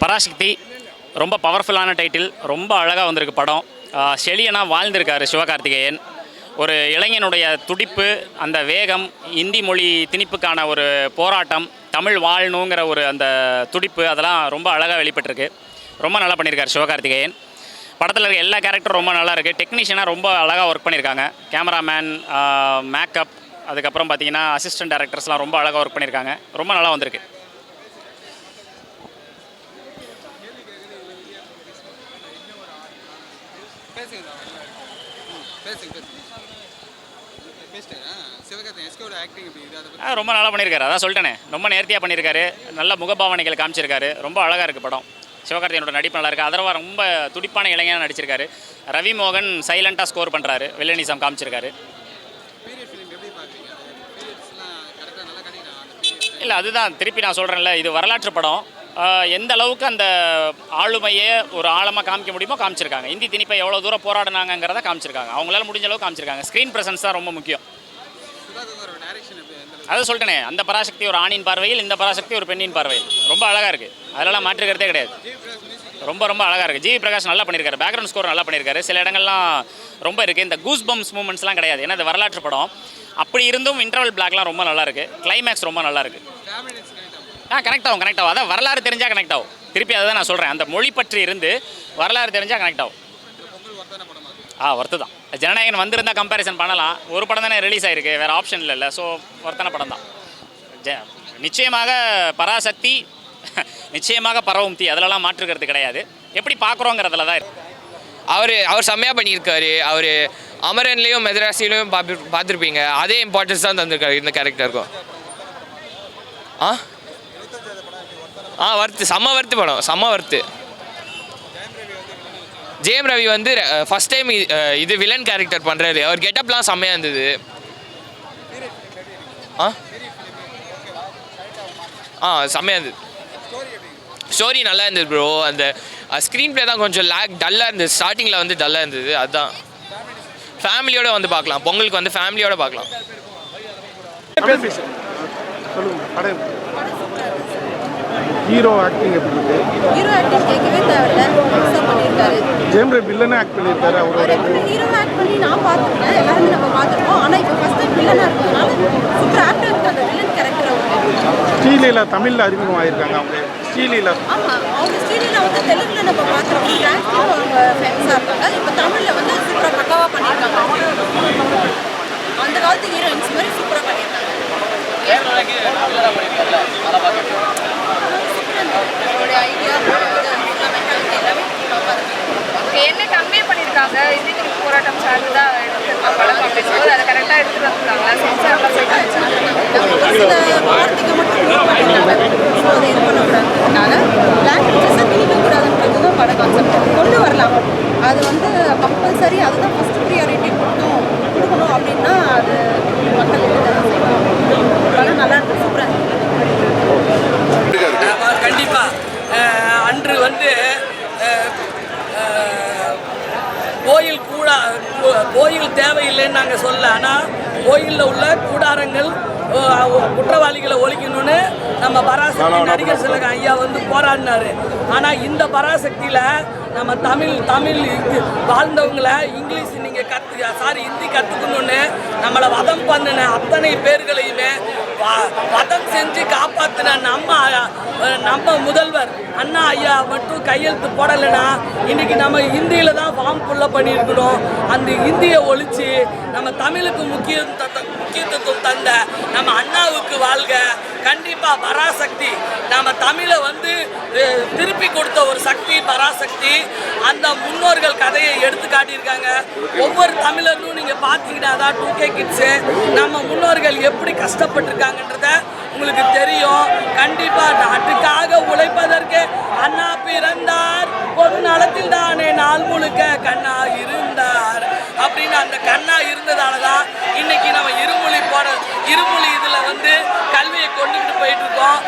பராசக்தி ரொம்ப பவர்ஃபுல்லான டைட்டில் ரொம்ப அழகாக வந்திருக்கு படம். செழியனாக வாழ்ந்திருக்காரு சிவகார்த்திகேயன். ஒரு இளைஞனுடைய துடிப்பு அந்த வேகம் இந்தி மொழி திணிப்புக்கான ஒரு போராட்டம் தமிழ் வாழணுங்கிற ஒரு அந்த துடிப்பு அதெல்லாம் ரொம்ப அழகாக வெளிப்பட்டிருக்கு. ரொம்ப நல்லா பண்ணியிருக்காரு சிவகார்த்திகேயன். படத்தில் இருக்க எல்லா கேரக்டரும் ரொம்ப நல்லா இருக்குது டெக்னீஷியனாக ரொம்ப அழகாக ஒர்க் பண்ணியிருக்காங்க கேமராமேன் மேக்கப் அதுக்கப்புறம் பார்த்தீங்கன்னா அசிஸ்டன்ட் டேரக்டர்ஸ்லாம் ரொம்ப அழகாக ஒர்க் பண்ணியிருக்காங்க ரொம்ப நல்லா வந்திருக்கு. பேசுங்க ரொம்ப நல்லா பண்ணியிருக்காரு அதான் சொல்லிட்டேனே. ரொம்ப நேர்த்தியாக பண்ணியிருக்காரு நல்ல முகபாவனைகள் காமிச்சிருக்காரு ரொம்ப அழகாக இருக்குது படம். சிவகார்த்திகேயனோட நடிப்பு நல்லா இருக்குது அதர்வா ரொம்ப துடிப்பான இளைஞனாக நடிச்சிருக்காரு. ரவி மோகன் சைலண்ட்டாக ஸ்கோர் பண்ணுறாரு வில்லனிசம் காமிச்சிருக்காரு இல்லை அதுதான். திருப்பி நான் சொல்கிறேன்ல இது வரலாற்று படம். எந்த அளவுக்கு அந்த ஆளுமையை ஒரு ஆழமாக காமிக்க முடியுமோ காமிச்சிருக்காங்க. இந்தி திணிப்பை எவ்வளோ தூரம் போராடினாங்கிறத காமிச்சிருக்காங்க. அவங்களால முடிஞ்ச அளவுக்கு காமிச்சிருக்காங்க. ஸ்க்ரீன் ப்ரெசன்ஸ் தான் ரொம்ப முக்கியம். அதை சொல்லிட்டேனே அந்த பராசக்தி ஒரு ஆணின் பார்வையில் இந்த பராசக்தி ஒரு பெண்ணின் பார்வையில். ரொம்ப அழகாக இருக்குது அதெல்லாம் மாற்றுக்கிறதே கிடையாது. ரொம்ப ரொம்ப அழகாக இருக்குது ஜிவி பிரகாஷ் நல்லா பண்ணியிருக்காரு. பேக்ரவுண்ட் ஸ்கோர் நல்லா பண்ணியிருக்காரு. சில இடங்கள்லாம் ரொம்ப இருக்குது இந்த கூஸ் பம்ஸ் மூமெண்ட்ஸ்லாம் கிடையாது. ஏன்னா இது வரலாற்று படம். அப்படி இருந்தும் இன்டர்வல் பிளாக்லாம் ரொம்ப நல்லா இருக்குது கிளைமேக்ஸ் ரொம்ப நல்லா இருக்குது ஆ கனெக்ட் ஆகும் கனெக்ட் ஆகும். அதான் வரலாறு தெரிஞ்சால் கனெக்ட் ஆகும். திருப்பி அதை தான் நான் சொல்கிறேன் அந்த மொழி பற்றி இருந்து வரலாறு தெரிஞ்சால் கனெக்ட் ஆகும். ஆ ஒர்த்து தான். ஜனநாயகன் வந்திருந்தால் கம்பேரிசன் பண்ணலாம். ஒரு படம் தானே ரிலீஸ் ஆகிருக்கு வேறு ஆப்ஷன் இல்லை ஸோ ஒர்த்தான படம் தான். ஜ நிச்சயமாக பராசக்தி நிச்சயமாக பரவும் தீ. அதிலலாம் மாற்றுக்கிறது கிடையாது. எப்படி பார்க்குறோங்கிறதுல தான் இருக்கு. அவர் அவர் செம்மையாக பண்ணியிருக்காரு. அவர் அமரன்லேயும் மெதராசிலையும் பார்த்து பார்த்துருப்பீங்க அதே இம்பார்ட்டன்ஸ் தான் தந்திருக்காரு இந்த கேரக்டருக்கும் ஆ? ஆ வர்த்து. செம்ம வர்த்து படம். செம்ம வர்த்து. ஜெயம் ரவி வந்து ஃபஸ்ட் டைம் இது வில்லன் கேரக்டர் பண்ணுறாரு அவர் கெட்டப்லாம் செம்மையாக இருந்தது. ஆ? ஆ செம்மையாக இருந்தது. ஸ்டோரி நல்லா இருந்தது ப்ரோ அந்த ஸ்க்ரீன் ப்ளே தான் கொஞ்சம் லேக் டல்லாக இருந்தது. ஸ்டார்டிங்கில் வந்து டல்லாக இருந்தது. அதுதான் ஃபேமிலியோடு வந்து பார்க்கலாம். பொங்கலுக்கு வந்து ஃபேமிலியோடு பார்க்கலாம். ஹீரோ ஆக்டிங் எப்படி இருக்கு? ஹீரோ ஆக்டிங் கேட்கவே தேவையில்ல. புதுசாக பண்ணியிருக்காரு. ஜேம் ரே வில்லனே ஆக்ட் பண்ணியிருக்காரு அவரோட ஹீரோ ஆக்ட் பண்ணி நான் பார்த்துருக்கேன் எல்லாருமே நம்ம பார்த்துருக்கோம். ஆனால் இப்போ ஃபஸ்ட் டைம் வில்லனாக இருக்கிறதுனால சூப்பர் ஆக்டர் இருக்கு அந்த வில்லன் கேரக்டர் அவருக்கு ஸ்ரீலீலா தமிழில் அறிமுகமாயிருக்காங்க அவங்க. ஸ்ரீலீலா. ஆமாம் அவங்க ஸ்ரீலில் வந்து தெலுங்குல நம்ம பார்த்துருக்கோம். அவங்க ஃபேமஸாக இருக்காங்க. இப்போ தமிழில் வந்து சூப்பராக பக்காவாக பண்ணியிருக்காங்க அந்த காலத்து ஹீரோயின்ஸ் மாதிரி சூப்பராக பண்ணியிருக்காங்க அவருடைய ஐடியா எல்லாமே ஓகே என்ன கம்மியாக பண்ணியிருக்காங்க இதுக்கு போராட்டம் சார்ந்து தான் எடுத்திருக்காங்க படம் அப்படிங்கும்போது அதை கரெக்டாக எடுத்துட்டு வந்துருக்காங்களா சென்சார்லாம் ஒரு சில வார்த்தைக்கு மட்டும் யூஸ் இது பண்ணக்கூடாதுனால லாங்குவேஜஸை பட கான்செப்ட் கொண்டு வரலாம். அது வந்து கம்பல்சரி அதுதான் ஃபஸ்ட் ப்ரியாரிட்டி கொடுத்தோம் கொடுக்கணும் அப்படின்னா அது மக்கள் எடுத்து நல்லா இருக்கு. சூப்பராக கண்டிப்பாக அன்று வந்து கோயில் கூடா கோயில் தேவையில்லைன்னு நாங்கள் சொல்ல ஆனால் கோயிலில் உள்ள கூடாரங்கள் குற்றவாளிகளை ஒழிக்கணும்னு நம்ம பராசக்தி நடிகர் சிலக ஐயா வந்து போராடினாரு. ஆனால் இந்த பராசக்தியில் நம்ம தமிழ் தமிழ் வாழ்ந்தவங்களை இங்கிலீஷ் நீங்கள் கற்று சாரி ஹிந்தி கற்றுக்கணும்னு நம்மளை வதம் பண்ணின அத்தனை பேர்களையுமே வதம் செஞ்சு காப்பாற்றின நம்ம நம்ம முதல்வர் அண்ணா ஐயா மட்டும் கையெழுத்து போடலைன்னா இன்னைக்கு நம்ம ஹிந்தியில் தான் ஃபார்ம் ஃபுல்லாக பண்ணியிருக்கணும். அந்த ஹிந்தியை ஒழிச்சு நம்ம தமிழுக்கு முக்கியத்துவம் முக்கியத்துவம் தந்த நம்ம அண்ணாவுக்கு வாழ்க. கண்டிப்பாக பராசக்தி. நாம் தமிழை வந்து திருப்பி கொடுத்த ஒரு சக்தி பராசக்தி. அந்த முன்னோர்கள் கதையை எடுத்து காட்டியிருக்காங்க. ஒவ்வொரு தமிழரும் நீங்கள் பார்த்தீங்கன்னா தான் டூ கே கிட்ஸு நம்ம முன்னோர்கள் எப்படி கஷ்டப்பட்டிருக்காங்கன்றத உங்களுக்கு தெரியும். கண்டிப்பாக நாட்டுக்காக உழைப்பதற்கு அண்ணா பிறந்தார். பொது நலத்தில் தானே நாள் முழுக்க கண்ணா இருந்தார். அப்படின்னு அந்த கண்ணா இருந்ததால தான் இன்னைக்கு நம்ம இரு போட இருமொழி இதில் வந்து கல்வியை கொண்டுகிட்டு போயிட்டு இருக்கோம்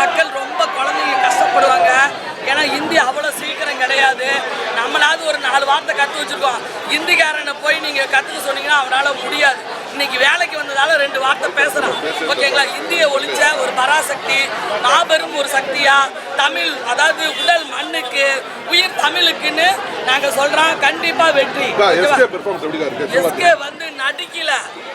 மக்கள் ரொம்ப குழந்தைங்க கஷ்டப்படுவாங்க. ஏன்னா ஹிந்தி அவ்வளோ சீக்கிரம் கிடையாது. நம்மளாவது ஒரு நாலு வார்த்தை கற்று வச்சுருக்கோம். ஹிந்திக்காரனை போய் நீங்கள் கற்றுக்க சொன்னீங்கன்னா அவனால் முடியாது. இன்னைக்கு வேலைக்கு வந்ததால ரெண்டு வார்த்தை பேசுறான். ஓகேங்களா? இந்திய ஒழிச்ச ஒரு பராசக்தி மாபெரும் ஒரு சக்தியா தமிழ் அதாவது உடல் மண்ணுக்கு உயிர் தமிழுக்குன்னு நாங்க சொல்றோம். கண்டிப்பா வெற்றி. எஸ்கே வந்து நடிக்கல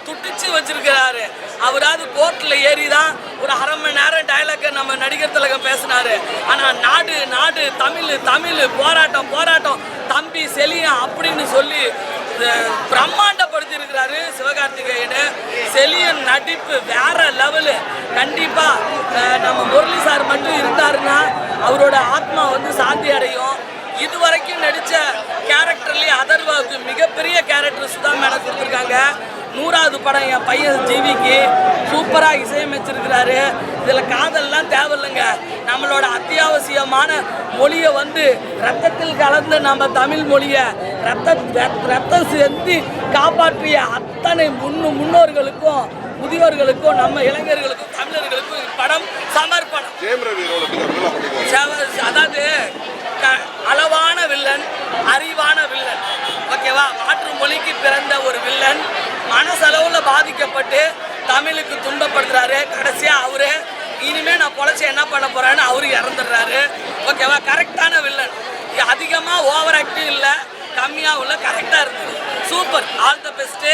துட்டிச்சு வச்சிருக்கிறாரு. அவராவது கோர்ட்ல ஏறி தான் ஒரு அரை மணி நேரம் டைலாக நம்ம நடிகர் திலகம் பேசினாரு. ஆனா நாடு நாடு தமிழ் தமிழ் போராட்டம் போராட்டம். தம்பி செலியன் அப்படின்னு சொல்லி பிரம்மாண்டப்படுத்தி இருக்கிறாரு சிவகார்த்திகேயன். செலியன் நடிப்பு வேற லெவலு கண்டிப்பா நம்ம முரளி சார் மட்டும் இருந்தாருன்னா அவரோட ஆத்மா வந்து சாந்தி அடையும். இதுவரைக்கும் நடித்த கேரக்டர்லேயே அதர்வாவுக்கு மிகப்பெரிய கேரக்டர் சுதா மேடம் கொடுத்துருக்காங்க. நூறாவது படம் என் பையன் ஜிவிக்கு சூப்பராக இசையமைச்சிருக்கிறாரு. இதில் காதல்லாம் தேவையில்லைங்க. நம்மளோட அத்தியாவசியமான மொழியை வந்து ரத்தத்தில் கலந்த நம்ம தமிழ் மொழியை ரத்த ரத்- ரத்தம் செஞ்சு காப்பாற்றிய அத்தனை முன்னு முன்னோர்களுக்கும் முதியோர்களுக்கும் நம்ம இளைஞர்களுக்கும் தமிழர்களுக்கும் இப்படம் சமர்ப்பணம். அதாவது அளவான வில்லன் அறிவான வில்லன். ஓகேவா? மாற்று மொழிக்கு பிறந்த ஒரு வில்லன். மனசளவில் பாதிக்கப்பட்டு தமிழுக்கு துன்பப்படுத்துறாரு. கடைசியா அவரு இனிமே நான் பொழைச்சி என்ன பண்ண போறேன்னு அவரு இறந்துடுறாரு. ஓகேவா? கரெக்டான வில்லன். அதிகமாக ஓவர் ஆக்டிவ் இல்லை கம்மியாக உள்ள கரெக்டாக இருக்குது சூப்பர் ஆல் த பெஸ்ட்டு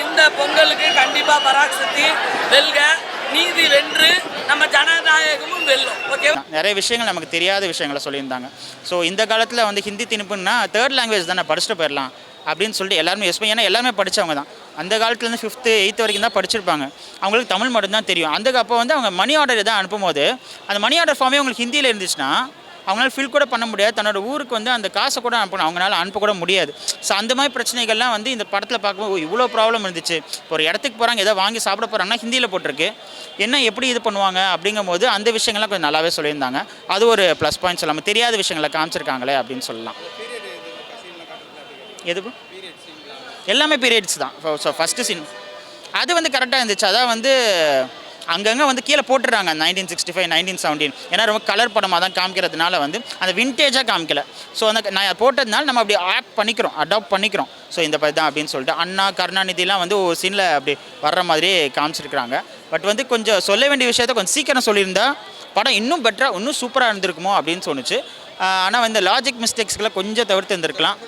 இந்த பொங்கலுக்கு கண்டிப்பாக பராக் சக்தி வெல்க. நீதி வென்று நம்ம ஜனநாயகமும் வெல்லும். ஓகே நிறைய விஷயங்கள் நமக்கு தெரியாத விஷயங்களை சொல்லியிருந்தாங்க. ஸோ இந்த காலத்தில் வந்து ஹிந்தி திணிப்புன்னா தேர்ட் லாங்குவேஜ் தானே படிச்சுட்டு போயிடலாம். அப்படின்னு சொல்லிட்டு எல்லாருமே எஸ்பை ஏன்னா எல்லாருமே படித்தவங்க தான். அந்த காலத்துலேருந்து ஃபிஃப்த்து எயித்து வரைக்கும் தான் படிச்சிருப்பாங்க. அவங்களுக்கு தமிழ் மட்டும்தான் தெரியும். அந்த அப்போ வந்து அவங்க மணி ஆர்டர் எதாவது அனுப்பும்போது அந்த மணி ஆர்டர் ஃபார்மே அவங்களுக்கு ஹிந்தியில் இருந்துச்சுன்னா அவங்களால ஃபில் கூட பண்ண முடியாது. தன்னோட ஊருக்கு வந்து அந்த காசை கூட அனுப்பணும். அவங்களால அனுப்ப கூட முடியாது. ஸோ அந்த மாதிரி பிரச்சனைகள்லாம் வந்து இந்த படத்தில் பார்க்கும்போது இவ்வளோ ப்ராப்ளம் இருந்துச்சு. இப்போ ஒரு இடத்துக்கு போகிறாங்க ஏதோ வாங்கி சாப்பிட போகிறாங்கன்னா ஹிந்தியில் போட்டிருக்கு. என்ன எப்படி இது பண்ணுவாங்க? அப்படிங்கும்போது அந்த விஷயங்கள்லாம் கொஞ்சம் நல்லாவே சொல்லியிருந்தாங்க. அது ஒரு ப்ளஸ் பாயிண்ட்ஸ் நம்ம தெரியாத விஷயங்களை காமிச்சிருக்காங்களே அப்படின்னு சொல்லலாம். எது bro? எல்லாமே பீரியட்ஸ் தான். ஸோ ஃபஸ்ட்டு சீன் அது வந்து கரெக்டாக இருந்துச்சு. அதான் வந்து அங்கங்கே வந்து கீழே போட்டுறாங்க nineteen sixty five nineteen seventeen ஏன்னா ரொம்ப கலர் படமாக தான் காமிக்கிறதுனால வந்து அந்த வின்டேஜாக காமிக்கல. ஸோ அந்த நான் போட்டதுனால நம்ம அப்படி ஆப் பண்ணிக்கிறோம் அடாப்ட் பண்ணிக்கிறோம். ஸோ இந்த பதி தான் அப்படின்னு சொல்லிட்டு அண்ணா கருணாநிதிலாம் வந்து ஒரு சீனில் அப்படி வர்ற மாதிரி காமிச்சிருக்கிறாங்க. பட் வந்து கொஞ்சம் சொல்ல வேண்டிய விஷயத்த கொஞ்சம் சீக்கிரம் சொல்லியிருந்தா படம் இன்னும் பெட்டராக இன்னும் சூப்பராக இருந்திருக்குமோ அப்படின்னு சொன்னிச்சு ஆனால் வந்து லாஜிக் மிஸ்டேக்ஸ்களை கொஞ்சம் தவிர்த்து இருந்திருக்கலாம்.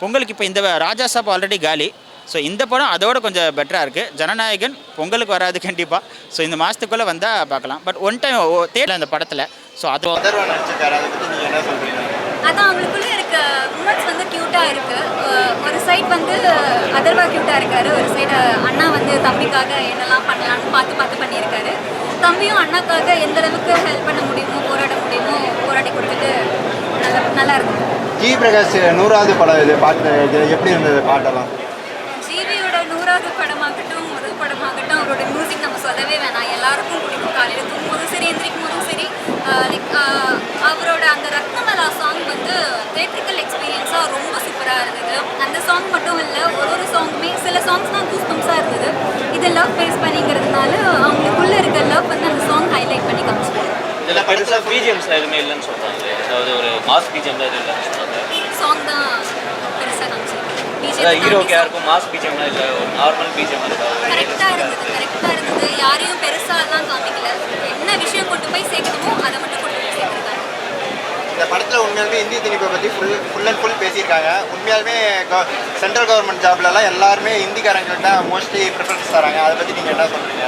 பொங்கலுக்கு இப்போ இந்த ராஜா சாப் ஆல்ரெடி காலி. ஸோ இந்த படம் அதோட கொஞ்சம் பெட்டராக இருக்குது ஜனநாயகன் பொங்கலுக்கு வராது கண்டிப்பாக ஸோ இந்த மாதத்துக்குள்ளே வந்தால் பார்க்கலாம். பட் ஒன் டைம் தேடல அந்த படத்தில். ஸோ அது அதான் அவங்களுக்குள்ள இருக்க உமன்ஸ் வந்து க்யூட்டாக இருக்கு. அஹ் ஒரு சைடு வந்து அதர்வா க்யூட்டாக இருக்காரு. ஒரு சைடு அண்ணா வந்து தம்பிக்காக என்னெல்லாம் பண்ணலாம்னு பார்த்து பார்த்து பண்ணியிருக்காரு. தம்பியும் அண்ணாக்காக எந்த அளவுக்கு ஹெல்ப் பண்ண முடியுமோ போராட முடியுமோ போராடி கொடுத்துட்டு நல்லா நல்லா இருக்கும். ஜி பிரகாஷ் நூறாவது படம் இது பாட்டு இது எப்படி இருந்தது பாட்டெல்லாம்? ஜிவியோட நூறாவது படமாகட்டும் முதல் படமாகட்டும் அவரோட மியூசிக் நம்ம சொல்லவே வேணாம். எல்லாருக்கும் பிடிக்கும். காலையில் தூங்கும்போதும் சரி எந்திரிக்கும் போதும் சரி லைக் அவரோட அந்த ரத்னமலா சாங் வந்து தேட்ரிக்கல் எக்ஸ்பீரியன்ஸாக ரொம்ப சூப்பராக இருந்தது. அந்த சாங் மட்டும் இல்லை ஒரு ஒரு சாங்குமே சில சாங்ஸ் தான் கூஸ் பம்ப்ஸாக இருந்தது. இது லவ் பேஸ் பண்ணிங்கிறதுனால அவங்களுக்குள்ளே இருக்க லவ் வந்து அந்த சாங் ஹைலைட் பண்ணி காமிச்சிருக்காங்க இதில் படத்தில் பிஜிஎம்ஸ்ல எதுவுமே இல்லைன்னு சொல்றாங்க. அதாவது ஒரு மாஸ் பிஜிஎம்ல எதுவும் இல்லைன்னு சொல்றாங்க. சாங் தான் பெருசாக காமிச்சிருக்காங்க அதாவது ஹீரோக்கு யாருக்கும் மாஸ் பிஜிஎம்லாம் இல்லை ஒரு நார்மல் பிஜிஎம் இருக்கா இருந்தது இருந்தது. யாரையும் பெருசாலாம் காமிக்கல. என்ன விஷயம் கொண்டு போய் சேர்க்கணுமோ அதை மட்டும் கொண்டு போய் சேர்த்துருக்காங்க. இந்த படத்தில் உண்மையாலுமே இந்தி திணிப்பை பற்றி ஃபுல் ஃபுல் அண்ட் ஃபுல் பேசியிருக்காங்க. உண்மையாலுமே சென்ட்ரல் கவர்மெண்ட் ஜாப்லலாம் எல்லாருமே ஹிந்திக்காரங்களுக்கு தான் மோஸ்ட்லி ப்ரிஃபரன்ஸ் தராங்க. அதை பற்றி நீங்கள் என்ன சொல்கிறீங்க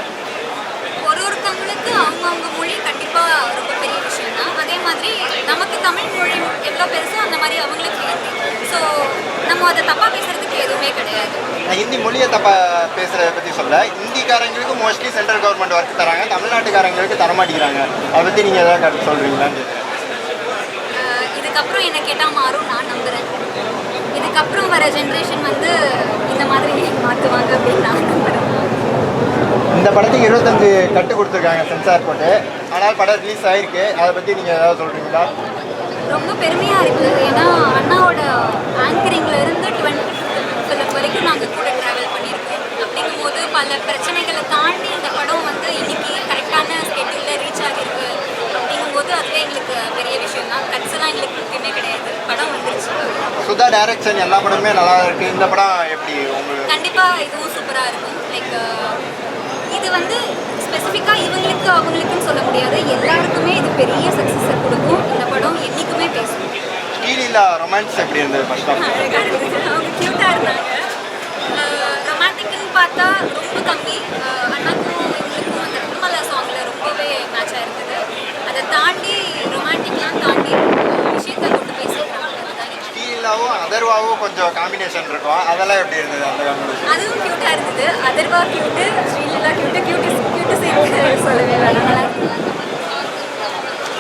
ஒருத்தவங்களுக்கு அவங்கவுங்க மொழி கண்டிப்பாக ரொம்ப பெரிய விஷயம் தான் அதே மாதிரி நமக்கு தமிழ் மொழி எவ்வளோ பெருசோ அந்த மாதிரி அவங்களுக்கு ஹிந்தி ஸோ நம்ம அதை தப்பாக பேசுறதுக்கு எதுவுமே கிடையாது. நான் ஹிந்தி மொழியை தப்பாக பேசுகிறத பற்றி சொல்ல ஹிந்திக்காரங்களுக்கு மோஸ்ட்லி சென்ட்ரல் கவர்மெண்ட் ஒர்க் தராங்க. தமிழ்நாட்டுக்காரங்களுக்கு தர மாட்டேங்கிறாங்க. அதை பற்றி நீங்கள் எதாவது கருத்து சொல்கிறீங்களான்னு இதுக்கப்புறம் என்ன கேட்டால் மாறும் நான் நம்புகிறேன் இதுக்கப்புறம் வர ஜென்ரேஷன் வந்து இந்த மாதிரி மாற்றுவாங்க அப்படின்னு நான் நம்புகிறேன் இந்த படத்துக்கு இருபத்தஞ்சு கட்டு கொடுத்துருக்காங்க சென்சார் போட்டு. ஆனால் படம் ரிலீஸ் ஆகிருக்கு அதை பற்றி நீங்கள் ஏதாவது சொல்கிறீங்களா ரொம்ப பெருமையாக இருக்குது. ஏன்னா அண்ணாவோட ஆங்கரிங்ல இருந்து டுவெண்ட்டி வரைக்கும் நாங்கள் கூட ட்ராவல் பண்ணியிருக்கோம். அப்படிங்கும்போது பல பிரச்சனைகளை தாண்டி இந்த படம் வந்து இன்னைக்கு கரெக்டான ஸ்கெட்யூலில் ரீச் ஆகிருக்கு. அப்படிங்கும்போது அதுவே எங்களுக்கு பெரிய விஷயம் தான் கட்ஸ்லாம் எங்களுக்கு முக்கியமே கிடையாது. படம் வந்துருச்சு. சுதா டைரக்ஷன் எல்லா படமுமே நல்லா இருக்கு. இந்த படம் எப்படி உங்களுக்கு? கண்டிப்பாக இதுவும் சூப்பராக இருக்கும். லைக் இது வந்து ஸ்பெசிஃபிக்காக இவங்களுக்கு அவங்களுக்குன்னு சொல்ல முடியாது. எல்லாருக்குமே இது பெரிய சக்ஸஸை கொடுக்கும். இந்த படம் என்றைக்குமே பேசும். ஸ்ரீலீலா ரொமான்ஸ் எப்படி இருந்தது ஃபர்ஸ்ட் ஆஃப் அழகாக இருந்துச்சு. அவங்க க்யூட்டாக இருந்தாங்க. ரொமான்டிக்னு பார்த்தா ரொம்ப கம்மி. அஹ் அண்ணாக்கும் எங்களுக்கும் அந்த திருமலை சாங்கில் ரொம்பவே மேட்ச் ஆயிருந்தது அதை தாண்டி ரொமான்டிக்லாம் தாண்டி அஹ் விஷயத்தை கொண்டு போய் சேர்க்குறாங்க அதுதான் ஸ்ரீலீலாவும் அதர்வாவும் கொஞ்சம் காம்பினேஷன் இருக்கும். அதெல்லாம் எப்படி இருந்தது அந்த காம்பினேஷன் அதுவும் க்யூட்டாக இருந்தது. Atharva cute Sreeleela cute cute cute சேர்த்து சொல்லவே வேணாம்.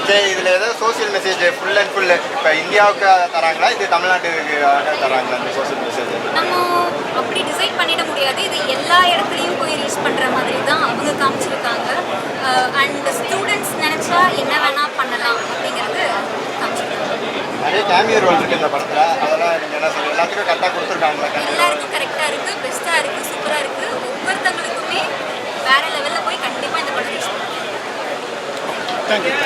சரி இதில் ஏதோ social message full and full இப்போ இந்தியாவுக்கு தராங்களா? இது தமிழ்நாட்டுக்கு தராங்களா இந்த சோஷியல் மெசேஜ் நம்ம அப்படி டிசைட் பண்ணிட முடியாது. இது எல்லா இடத்துலையும் போய் ரீச் பண்ணுற மாதிரி தான் அவங்க காமிச்சிருக்காங்க அண்ட் ஸ்டூடெண்ட்ஸ் நினச்சா என்ன வேணால் பண்ணலாம் அப்படிங்கிறது காமிச்சிருக்காங்க நிறைய கேமியோ ரோல் இருக்கு இந்த படத்தில் அதெல்லாம் நீங்கள் என்ன சொல்லுங்கள் எல்லாத்துக்கும் கரெக்டாக கொடுத்துருக்காங்களா கேமியோ எல்லாருக்கும் கரெக்டாக இருக்குது பெஸ்ட்டாக இருக்குது சூப்பராக இருக்குது ஒவ்வொருத்தவங்களுக்குமே வேறு